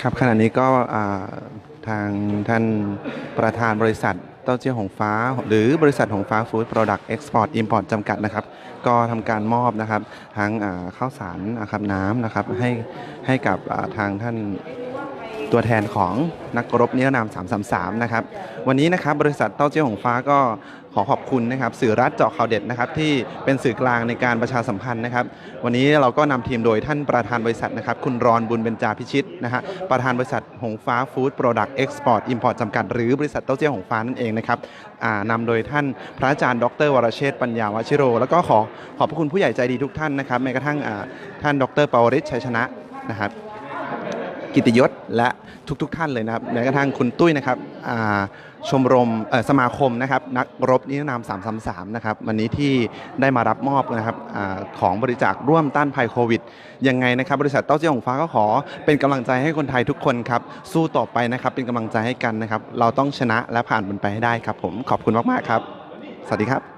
ครับขณะนี้ก็ทางท่านประธานบริษัทเต้าเจี้ยหงฟ้า หรือบริษัทหงฟ้าฟู้ดโปรดักต์เอ็กซ์พอร์ตอิมพอร์ตจำกัดนะครับ ก็ทำการมอบนะครับ ทั้งข้าวสารนะครับน้ำนะครับให้ให้กับทางท่านตัวแทนของนักรบนิรนาม333 นะครับ วันนี้นะครับบริษัทเต้าเจี้ยหงฟ้าก็ ขอขอบคุณนะครับสื่อรัฐเจาะข่าวเด็ดนะครับที่เป็นสื่อกลางในการประชาสัมพันธ์นะครับ วันนี้เราก็นำทีมโดยท่านประธานบริษัทนะครับคุณรอนบุญเบญจาพิชิตนะฮะประธานบริษัทหงฟ้าฟู้ดโปรดักต์เอ็กซ์พอร์ตอิมพอร์ตจำกัดหรือบริษัทเต้าเจี้ยวหงฟ้านั่นเองนะครับนำโดยท่านพระอาจารย์ดร วรเชษฐ์ปัญญาวชิโร แล้วก็ขอขอบพระคุณผู้ใหญ่ใจดีทุกท่านนะครับแม้กระทั่งท่านดรปวริศชัยชนะนะครับ กิติยศและทุกๆทท่านเลยนะครับแม้กระทั่งคุณตุ้ยนะครับชมรมสมาคมนะครับนักรบนิรนาม333นะครับวันนี้ที่ได้มารับมอบนะครับอของบริจาคร่วมต้านภัยโควิด ยังไงนะครับ บริษัทเต้าเจี้ยวของฟ้าก็ขอเป็นกำลังใจให้คนไทยทุกคนครับสู้ต่อไปนะครับเป็นกำลังใจให้กันนะครับ เราต้องชนะและผ่านมันไปให้ได้ครับผมขอบคุณมากๆครับ สวัสดีครับ